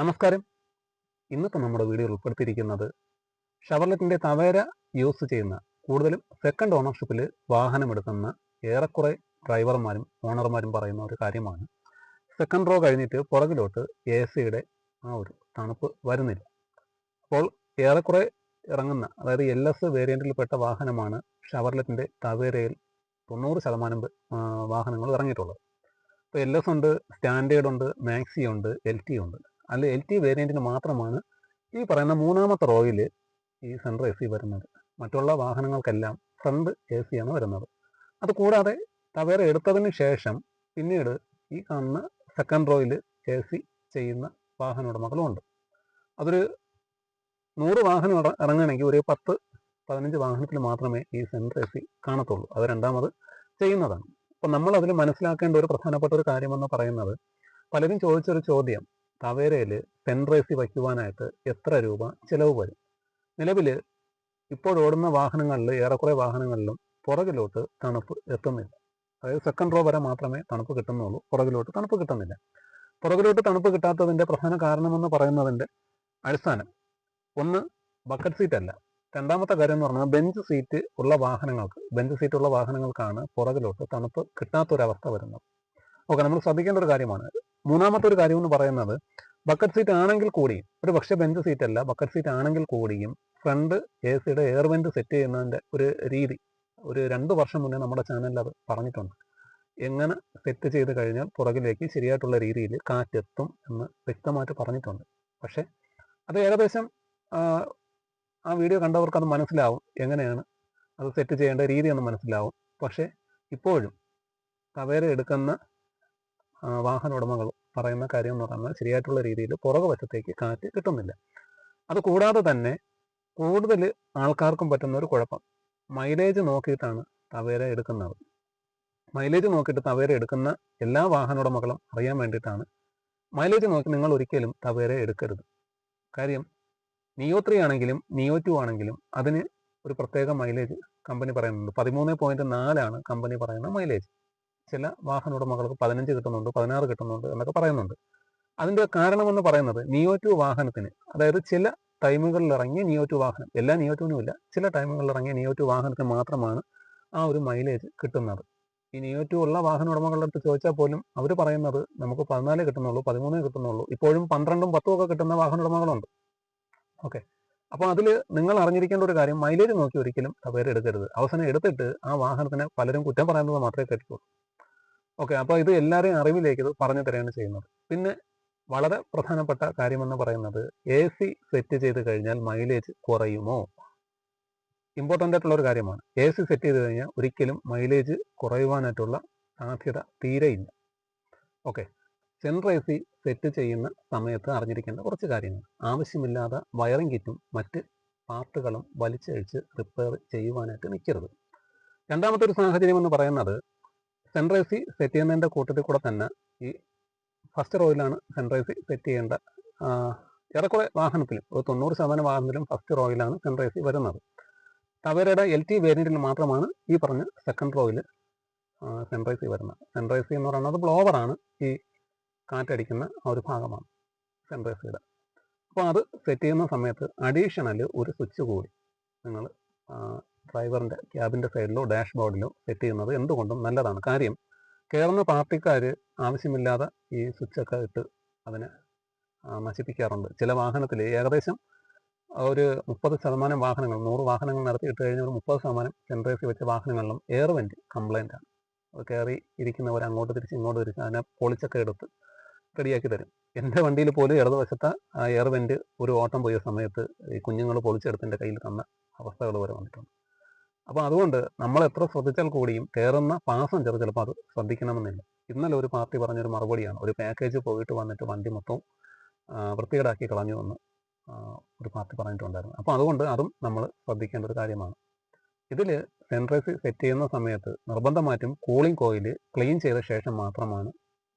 നമസ്കാരം. ഇന്നത്തെ നമ്മുടെ വീഡിയോയിൽ ഉൾപ്പെടുത്തിയിരിക്കുന്നത് ഷവർലെറ്റിന്റെ തവേര യൂസ് ചെയ്യുന്ന കൂടുതലും സെക്കൻഡ് ഓണർഷിപ്പിൽ വാഹനമെടുക്കുന്ന ഏറെക്കുറെ ഡ്രൈവർമാരും ഓണർമാരും പറയുന്ന ഒരു കാര്യമാണ്. സെക്കൻഡ് റോ കഴിഞ്ഞിട്ട് പുറകിലോട്ട് എ സിയുടെ ആ ഒരു തണുപ്പ് വരുന്നില്ല. അപ്പോൾ ഏറെക്കുറെ ഇറങ്ങുന്ന അതായത് എൽ എസ് വേരിയന്റിൽപ്പെട്ട വാഹനമാണ് ഷവർലെറ്റിന്റെ തവേരയിൽ തൊണ്ണൂറ് ശതമാനം വാഹനങ്ങൾ ഇറങ്ങിയിട്ടുള്ളത്. ഇപ്പോൾ എൽ എസ് ഉണ്ട് സ്റ്റാൻഡേർഡ് ഉണ്ട് മാക്സി ഉണ്ട് എൽ ടി ഉണ്ട്. അല്ല എൽ ടി വേരിയന്റിന് മാത്രമാണ് ഈ പറയുന്ന മൂന്നാമത്തെ റോയിൽ ഈ സെൻട്രൽ എ സി വരുന്നത്. മറ്റുള്ള വാഹനങ്ങൾക്കെല്ലാം ഫ്രണ്ട് എ സി ആണ് വരുന്നത്. അത് കൂടാതെ തവേര എടുത്തതിന് ശേഷം പിന്നീട് ഈ കാണുന്ന സെക്കൻഡ് റോയിൽ എ സി ചെയ്യുന്ന വാഹന ഉടമകളും ഉണ്ട്. അതൊരു നൂറ് വാഹനം ഇറങ്ങുകയാണെങ്കിൽ ഒരു പത്ത് പതിനഞ്ച് വാഹനത്തിൽ മാത്രമേ ഈ സെൻട്രൽ എ സി കാണത്തുള്ളൂ. അത് രണ്ടാമത് ചെയ്യുന്നതാണ്. അപ്പം നമ്മൾ അതിൽ മനസ്സിലാക്കേണ്ട ഒരു പ്രധാനപ്പെട്ട ഒരു കാര്യമെന്ന് പറയുന്നത് പലരും ചോദിച്ചൊരു ചോദ്യം തവേരയിൽ പെൻറേസി വയ്ക്കുവാനായിട്ട് എത്ര രൂപ ചിലവ് വരും? നിലവിൽ ഇപ്പോഴോടുന്ന വാഹനങ്ങളിൽ ഏറെക്കുറെ വാഹനങ്ങളിലും പുറകിലോട്ട് തണുപ്പ് എത്തുന്നില്ല. അതായത് സെക്കൻഡ് റോ വരെ മാത്രമേ തണുപ്പ് കിട്ടുന്നുള്ളൂ. പുറകിലോട്ട് തണുപ്പ് കിട്ടുന്നില്ല. പുറകിലോട്ട് തണുപ്പ് കിട്ടാത്തതിന്റെ പ്രധാന കാരണമെന്ന് പറയുന്നതിന്റെ അടിസ്ഥാനം ഒന്ന് ബക്കറ്റ് സീറ്റ് അല്ല. രണ്ടാമത്തെ കാര്യം എന്ന് പറഞ്ഞാൽ ബെഞ്ച് സീറ്റ് ഉള്ള വാഹനങ്ങൾക്ക് ബെഞ്ച് സീറ്റ് ഉള്ള വാഹനങ്ങൾക്കാണ് പുറകിലോട്ട് തണുപ്പ് കിട്ടാത്തൊരവസ്ഥ വരുന്നത്. ഓക്കെ നമ്മൾ ശ്രദ്ധിക്കേണ്ട ഒരു കാര്യമാണ്. മൂന്നാമത്തെ ഒരു കാര്യം എന്ന് പറയുന്നത് ബക്കറ്റ് സീറ്റ് ആണെങ്കിൽ കൂടിയും ഒരു പക്ഷേ ബെഞ്ച് സീറ്റ് അല്ല ബക്കറ്റ് സീറ്റ് ആണെങ്കിൽ കൂടിയും ഫ്രണ്ട് എ സിയുടെ എയർ വെന്റ് സെറ്റ് ചെയ്യുന്നതിന്റെ ഒരു രീതി ഒരു രണ്ട് വർഷം മുന്നേ നമ്മുടെ ചാനലിൽ അത് പറഞ്ഞിട്ടുണ്ട്. എങ്ങനെ സെറ്റ് ചെയ്ത് കഴിഞ്ഞാൽ പുറകിലേക്ക് ശരിയായിട്ടുള്ള രീതിയിൽ കാറ്റെത്തും എന്ന് വ്യക്തമായിട്ട് പറഞ്ഞിട്ടുണ്ട്. പക്ഷേ അത് ഏകദേശം ആ, വീഡിയോ കണ്ടവർക്ക് അത് മനസ്സിലാവും എങ്ങനെയാണ് അത് സെറ്റ് ചെയ്യേണ്ട രീതി എന്ന് മനസ്സിലാവും. പക്ഷേ ഇപ്പോഴും കവേര എടുക്കുന്ന വാഹന ഉടമകൾ പറയുന്ന കാര്യം എന്ന് പറഞ്ഞാൽ ശരിയായിട്ടുള്ള രീതിയിൽ പുറക വശത്തേക്ക് കാറ്റ് കിട്ടുന്നില്ല. അത് കൂടാതെ തന്നെ കൂടുതൽ ആൾക്കാർക്കും പറ്റുന്ന ഒരു കുഴപ്പം. മൈലേജ് നോക്കിയിട്ടാണ് തവേര എടുക്കുന്നത്. മൈലേജ് നോക്കിയിട്ട് തവേര എടുക്കുന്ന എല്ലാ വാഹന ഉടമകളും അറിയാൻ വേണ്ടിയിട്ടാണ് മൈലേജ് നോക്കി നിങ്ങൾ ഒരിക്കലും തവേര എടുക്കരുത്. കാര്യം നിയോ ത്രീ ആണെങ്കിലും നിയോ ടു ആണെങ്കിലും അതിന് ഒരു പ്രത്യേക മൈലേജ് കമ്പനി പറയുന്നുണ്ട്. പതിമൂന്ന് പോയിന്റ് നാലാണ് കമ്പനി പറയുന്ന മൈലേജ് ചില വാഹന ഉടമകൾക്ക് പതിനഞ്ച് കിട്ടുന്നുണ്ട് പതിനാറ് കിട്ടുന്നുണ്ട് എന്നൊക്കെ പറയുന്നുണ്ട്. അതിന്റെ കാരണമെന്ന് പറയുന്നത് നിയോ ടു വാഹനത്തിന് അതായത് ചില ടൈമുകളിൽ ഇറങ്ങിയ നിയോ ടു വാഹനം എല്ലാ നിയോ ടുവിനും ഇല്ല ചില ടൈമുകളിൽ ഇറങ്ങിയ നിയോ ടു വാഹനത്തിന് മാത്രമാണ് ആ ഒരു മൈലേജ് കിട്ടുന്നത്. ഈ നിയോ ടു ഉള്ള വാഹന ഉടമകളുടെ അടുത്ത് ചോദിച്ചാൽ പോലും അവർ പറയുന്നത് നമുക്ക് പതിനാല് കിട്ടുന്നുള്ളൂ പതിമൂന്നേ കിട്ടുന്നുള്ളൂ ഇപ്പോഴും പന്ത്രണ്ടും പത്തും ഒക്കെ കിട്ടുന്ന വാഹന ഉടമകളുണ്ട്. ഓക്കെ. അപ്പോൾ അതിൽ നിങ്ങൾ അറിഞ്ഞിരിക്കേണ്ട ഒരു കാര്യം മൈലേജ് നോക്കി ഒരിക്കലും പേര് എടുക്കരുത്. അവസാനം എടുത്തിട്ട് ആ വാഹനത്തിന് പലരും കുറ്റം പറയുന്നത് മാത്രമേ കേട്ടിട്ടുള്ളൂ. ഓക്കെ അപ്പോൾ ഇത് എല്ലാവരെയും അറിവിലേക്ക് ഇത് പറഞ്ഞു തരികയാണ് ചെയ്യുന്നത്. പിന്നെ വളരെ പ്രധാനപ്പെട്ട കാര്യമെന്ന് പറയുന്നത് എ സി സെറ്റ് ചെയ്ത് കഴിഞ്ഞാൽ മൈലേജ് കുറയുമോ? ഇമ്പോർട്ടന്റ് ആയിട്ടുള്ള ഒരു കാര്യമാണ്. എ സി സെറ്റ് ചെയ്ത് കഴിഞ്ഞാൽ ഒരിക്കലും മൈലേജ് കുറയുവാനായിട്ടുള്ള സാധ്യത തീരെയില്ല okay central A C set ചെയ്യുന്ന സമയത്ത് അറിഞ്ഞിരിക്കേണ്ട കുറച്ച് കാര്യങ്ങൾ. ആവശ്യമില്ലാതെ വയറിംഗ് കിറ്റും മറ്റ് പാർട്ടുകളും വലിച്ചഴിച്ച് റിപ്പയർ ചെയ്യുവാനായിട്ട് നിൽക്കരുത്. രണ്ടാമത്തെ ഒരു സാഹചര്യം എന്ന് പറയുന്നത് സെൻട്രൽ സെറ്റ് ചെയ്യുന്നതിന്റെ കൂട്ടത്തിൽ കൂടെ തന്നെ ഈ ഫസ്റ്റ് റോയിലാണ് സെൻട്രൽ സെറ്റ് ചെയ്യേണ്ട ഏറെക്കുറെ വാഹനത്തിലും ഒരു തൊണ്ണൂറ് ശതമാനം വാഹനത്തിലും ഫസ്റ്റ് റോയിലാണ് സെൻട്രൽ വരുന്നത്. ടവേരയുടെ എൽ ടി വേരിയന്റിൽ മാത്രമാണ് ഈ പറഞ്ഞ സെക്കൻഡ് റോയിൽ സെൻട്രൽ വരുന്നത്. സെൻട്രൽ എ സി എന്ന് പറയുന്നത് ബ്ലോവറാണ് ഈ കാറ്റടിക്കുന്ന ആ ഒരു ഭാഗമാണ് സെൻട്രൈസിയുടെ അപ്പോൾ അത് സെറ്റ് ചെയ്യുന്ന സമയത്ത് അഡീഷണൽ ഒരു സ്വിച്ച് കൂടി നിങ്ങൾ ഡ്രൈവറിന്റെ ക്യാബിന്റെ സൈഡിലോ ഡാഷ് ബോർഡിലോ സെറ്റ് ചെയ്യുന്നത് എന്തുകൊണ്ടും നല്ലതാണ്. കാര്യം കയറുന്ന പാർട്ടിക്കാർ ആവശ്യമില്ലാതെ ഈ സ്വിച്ചൊക്കെ ഇട്ട് അതിനെ നശിപ്പിക്കാറുണ്ട്. ചില വാഹനത്തിൽ ഏകദേശം ഒരു മുപ്പത് ശതമാനം വാഹനങ്ങൾ നൂറ് വാഹനങ്ങൾ നടത്തിയിട്ട് കഴിഞ്ഞ ഒരു മുപ്പത് ശതമാനം ജനറേഷൻ വെച്ച വാഹനങ്ങളിലും എയർ വെന്റ് കംപ്ലൈന്റ് അത് കയറി ഇരിക്കുന്നവർ അങ്ങോട്ട് തിരിച്ച് ഇങ്ങോട്ട് തിരിച്ച് അതിനെ പൊളിച്ചൊക്കെ എടുത്ത് റെഡിയാക്കി തരും. എന്റെ വണ്ടിയിൽ പോലും ഇടതുവശത്തെ എയർ വെന്റ് ഒരു ഓട്ടം പോയ സമയത്ത് ഈ കുഞ്ഞുങ്ങൾ പൊളിച്ചെടുത്ത് കയ്യിൽ തന്ന അവസ്ഥകൾ വരെ വന്നിട്ടുണ്ട്. അപ്പോൾ അതുകൊണ്ട് നമ്മൾ എത്ര ശ്രദ്ധിച്ചാൽ കൂടിയും കയറുന്ന പാസഞ്ചർ ചിലപ്പോൾ അത് ശ്രദ്ധിക്കണമെന്നില്ല. ഇന്നലെ ഒരു പാർട്ടി പറഞ്ഞൊരു മറുപടിയാണ്. ഒരു പാക്കേജ് പോയിട്ട് വന്നിട്ട് വണ്ടി മൊത്തം വൃത്തികേടാക്കി കളഞ്ഞു എന്ന് ഒരു പാർട്ടി പറഞ്ഞിട്ടുണ്ടായിരുന്നു. അപ്പോൾ അതുകൊണ്ട് അതും നമ്മൾ ശ്രദ്ധിക്കേണ്ട ഒരു കാര്യമാണ്. ഇതിൽ സെൻട്രേസ് സെറ്റ് ചെയ്യുന്ന സമയത്ത് നിർബന്ധമായിട്ടും കൂളിംഗ് കോയിൽ ക്ലീൻ ചെയ്ത ശേഷം മാത്രമാണ്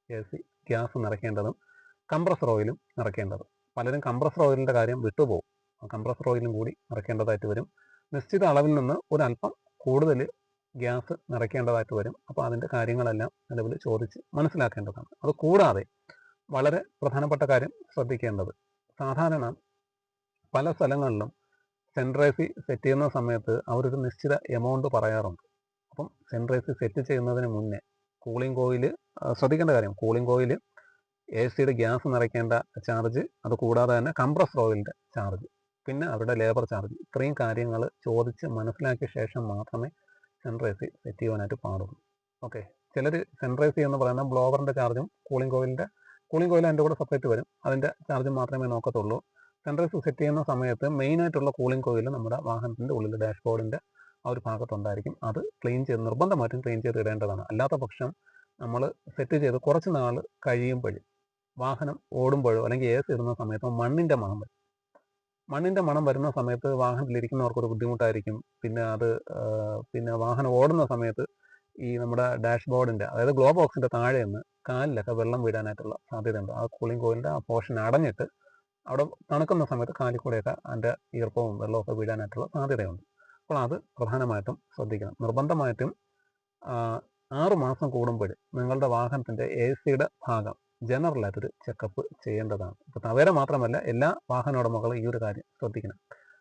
എ സി ഗ്യാസ് നിറയ്ക്കേണ്ടതും കംപ്രസർ ഓയിലും നിറയ്ക്കേണ്ടതും. പലരും കംപ്രസർ ഓയിലിന്റെ കാര്യം വിട്ടുപോകും. കംപ്രസർ ഓയിലും കൂടി നിറയ്ക്കേണ്ടതായിട്ട് വരും. നിശ്ചിത അളവിൽ നിന്ന് ഒരല്പം കൂടുതൽ ഗ്യാസ് നിറയ്ക്കേണ്ടതായിട്ട് വരും. അപ്പോൾ അതിന്റെ കാര്യങ്ങളെല്ലാം നിലവിൽ ചോദിച്ച് മനസ്സിലാക്കേണ്ടതാണ്. അത് കൂടാതെ വളരെ പ്രധാനപ്പെട്ട കാര്യം ശ്രദ്ധിക്കേണ്ടത് സാധാരണ പല സ്ഥലങ്ങളിലും സെൻട്രേസി സെറ്റ് ചെയ്യുന്ന സമയത്ത് അവരൊരു നിശ്ചിത എമൗണ്ട് പറയാറുണ്ട്. അപ്പം സെൻട്രേസി സെറ്റ് ചെയ്യുന്നതിന് മുന്നേ കൂളിംഗ് കോയിൽ ശ്രദ്ധിക്കേണ്ട കാര്യം കൂളിംഗ് കോയിൽ എ സിയുടെ ഗ്യാസ് നിറയ്ക്കേണ്ട ചാർജ് അത് കൂടാതെ തന്നെ കംപ്രസർ ഓയിലിന്റെ ചാർജ്. പിന്നെ അവരുടെ ലേബർ ചാർജ് ഇത്രയും കാര്യങ്ങൾ ചോദിച്ച് മനസ്സിലാക്കിയ ശേഷം മാത്രമേ സെൻട്രേസി സെറ്റ് ചെയ്യുവാനായിട്ട് പാടുള്ളൂ. ഓക്കെ ചിലർ സെൻട്രേസി എന്ന് പറയുന്ന ബ്ലോവറിന്റെ ചാർജും കൂളിംഗ് കോയിലിന്റെ കൂളിംഗ് കോയിൽ അതിന്റെ കൂടെ സെപ്പറേറ്റ് വരും. അതിന്റെ ചാർജ് മാത്രമേ നോക്കത്തുള്ളൂ. സെൻട്രേസ് സെറ്റ് ചെയ്യുന്ന സമയത്ത് മെയിനായിട്ടുള്ള കൂളിംഗ് കോയിൽ നമ്മുടെ വാഹനത്തിന്റെ ഉള്ളിൽ ഡാഷ്ബോർഡിന്റെ ആ ഒരു ഭാഗത്തുണ്ടായിരിക്കും. അത് ക്ലീൻ ചെയ്ത് നിർബന്ധമായിട്ടും ക്ലീൻ ചെയ്ത് ഇടേണ്ടതാണ്. അല്ലാത്ത പക്ഷം നമ്മൾ സെറ്റ് ചെയ്ത് കുറച്ച് നാൾ കഴിയുമ്പോഴും വാഹനം ഓടുമ്പോഴോ അല്ലെങ്കിൽ എ സി ഇടുന്ന സമയത്തോ മണ്ണിന്റെ മണം വരും മണ്ണിന്റെ മണം വരുന്ന സമയത്ത് വാഹനത്തിലിരിക്കുന്നവർക്കൊരു ബുദ്ധിമുട്ടായിരിക്കും. പിന്നെ അത് പിന്നെ വാഹനം ഓടുന്ന സമയത്ത് ഈ നമ്മുടെ ഡാഷ്ബോർഡിന്റെ അതായത് ഗ്ലോ ബോക്സിന്റെ താഴെ നിന്ന് കാലിലൊക്കെ വെള്ളം വീഴാനായിട്ടുള്ള സാധ്യതയുണ്ട്. ആ കൂളിംഗ് കോയിലിന്റെ ആ പോർഷൻ അടഞ്ഞിട്ട് അവിടെ തണുക്കുന്ന സമയത്ത് കാലിൽ കൂടെയൊക്കെ അതിന്റെ ഈർപ്പവും വെള്ളമൊക്കെ വീഴാനായിട്ടുള്ള സാധ്യതയുണ്ട്. അപ്പോൾ അത് പ്രധാനമായിട്ടും ശ്രദ്ധിക്കണം. നിർബന്ധമായിട്ടും ആറ് മാസം കൂടുമ്പോൾ നിങ്ങളുടെ വാഹനത്തിന്റെ എ സിയുടെ ഭാഗം ജനറലായിട്ടൊരു ചെക്കപ്പ് ചെയ്യേണ്ടതാണ്. ഇപ്പോൾ തവേര മാത്രമല്ല എല്ലാ വാഹന ഉടമകളും ഈ ഒരു കാര്യം ശ്രദ്ധിക്കണം.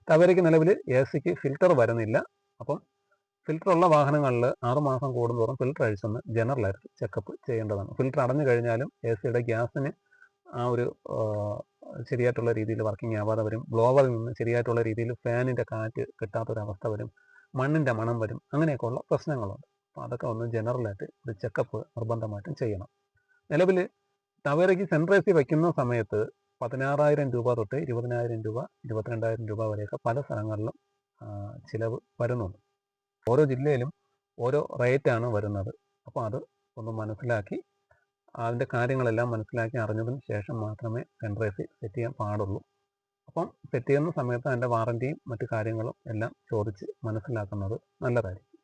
തവേരയ്ക്ക് നിലവിൽ എ സിക്ക് ഫിൽറ്റർ വരുന്നില്ല. അപ്പം ഫിൽറ്റർ ഉള്ള വാഹനങ്ങളിൽ ആറുമാസം കൂടുന്തോറും ഫിൽറ്റർ അഴിച്ചൊന്ന് ജനറലായിട്ട് ചെക്കപ്പ് ചെയ്യേണ്ടതാണ്. ഫിൽറ്റർ അടഞ്ഞു കഴിഞ്ഞാലും എ സിയുടെ ഗ്യാസിന് ആ ഒരു ശരിയായിട്ടുള്ള രീതിയിൽ വർക്കിംഗ് ആവാതെ വരും. ബ്ലോവറിൽ നിന്ന് ശരിയായിട്ടുള്ള രീതിയിൽ ഫാനിന്റെ കാറ്റ് കിട്ടാത്തൊരവസ്ഥ വരും. മണ്ണിന്റെ മണം വരും. അങ്ങനെയൊക്കെയുള്ള പ്രശ്നങ്ങളുണ്ട്. അപ്പോൾ അതൊക്കെ ഒന്ന് ജനറലായിട്ട് ഒരു ചെക്കപ്പ് നിർബന്ധമായിട്ടും ചെയ്യണം. നിലവിൽ ടവേരയ്ക്ക് സെൻട്രേസി വയ്ക്കുന്ന സമയത്ത് പതിനാറായിരം രൂപ തൊട്ട് ഇരുപതിനായിരം രൂപ ഇരുപത്തിരണ്ടായിരം രൂപ വരെയൊക്കെ പല സ്ഥലങ്ങളിലും ചിലവ് വരുന്നുണ്ട്. ഓരോ ജില്ലയിലും ഓരോ റേറ്റാണ് വരുന്നത്. അപ്പോൾ അത് ഒന്ന് മനസ്സിലാക്കി അതിന്റെ കാര്യങ്ങളെല്ലാം മനസ്സിലാക്കി അറിഞ്ഞതിന് ശേഷം മാത്രമേ സെൻട്രേസി സെറ്റ് ചെയ്യാൻ പാടുള്ളൂ. അപ്പം സെറ്റ് ചെയ്യുന്ന സമയത്ത് അതിന്റെ വാറന്റിയും മറ്റു കാര്യങ്ങളും എല്ലാം ചോദിച്ച് മനസ്സിലാക്കുന്നത് നല്ലതായിരിക്കും.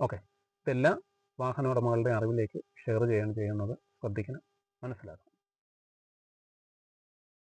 ഓക്കെ ഇതെല്ലാം വാഹന ഉടമകളുടെ അറിവിലേക്ക് ഷെയർ ചെയ്യാൻ ചെയ്യുന്നത്. ശ്രദ്ധിക്കണം. മനസ്സിലാക്കണം